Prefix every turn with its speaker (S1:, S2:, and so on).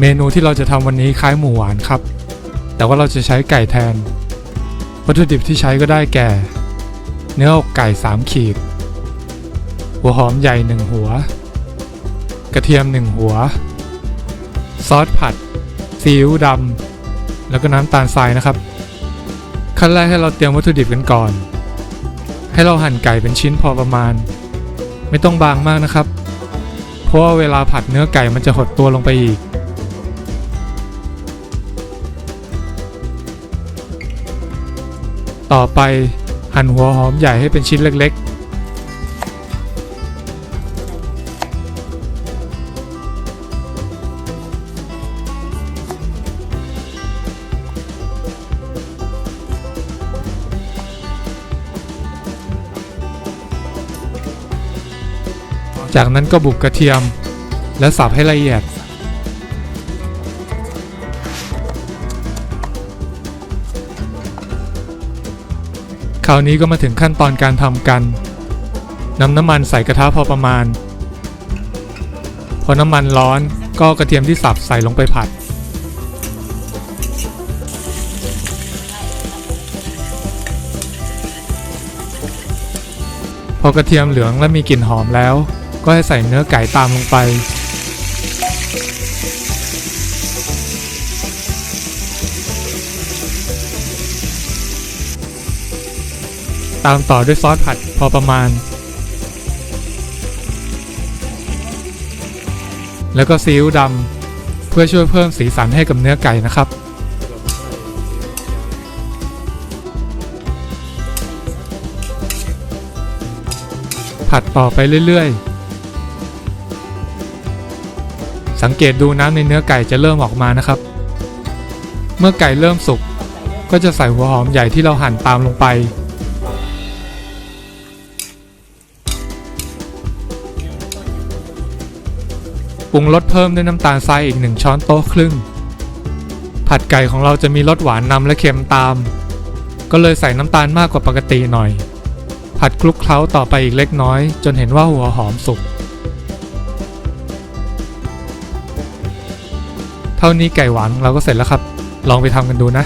S1: เมนูที่เราจะทำวันนี้คล้ายหมูหวานครับ แต่ว่าเราจะใช้ไก่แทน วัตถุดิบที่ใช้ก็ได้แก่ เนื้ออกไก่ 3 ขีด หัวหอมใหญ่ 1 หัว กระเทียม 1 หัว ซอสผัด ซีอิ๊วดำ แล้วก็น้ำตาลทรายนะครับ ขั้นแรกให้เราเตรียมวัตถุดิบกันก่อน ให้เราหั่นไก่เป็นชิ้นพอประมาณ ไม่ต้องบางมากนะครับ เพราะว่าเวลาผัดเนื้อไก่มันจะหดตัวลงไปอีก ต่อไปหั่นหัวหอมใหญ่ให้เป็นชิ้นเล็กๆจากนั้นก็บุกกระเทียม และสับให้ละเอียด คราวนี้ก็มาถึงขั้นตอนการทำกันนำน้ำมันใส่กระทะพอประมาณ พอน้ำมันร้อนก็กระเทียมที่สับใส่ลงไปผัด พอกระเทียมเหลืองและมีกลิ่นหอมแล้ว ก็ให้ใส่เนื้อไก่ตามลงไป ตามต่อด้วยซอสผัดพอประมาณ แล้วก็ซีอิ๊วดำเพื่อช่วยเพิ่มสีสันให้กับเนื้อไก่นะครับ ผัดต่อไปเรื่อยๆ สังเกตดูน้ำในเนื้อไก่จะเริ่มออกมานะครับ เมื่อไก่เริ่มสุกก็จะใส่หัวหอมใหญ่ที่เราหั่นตามลงไป ปรุงรสเพิ่มด้วยน้ำตาลทรายอีก 1 ช้อนโต๊ะครึ่ง ผัดไก่ของเราจะมีรสหวานนำและเค็มตาม ก็เลยใส่น้ำตาลมากกว่าปกติหน่อย ผัดคลุกเคล้าต่อไปอีกเล็กน้อย จนเห็นว่าหัวหอมสุก เท่านี้ไก่หวานของเราก็เสร็จแล้วครับ ลองไปทำกันดูนะ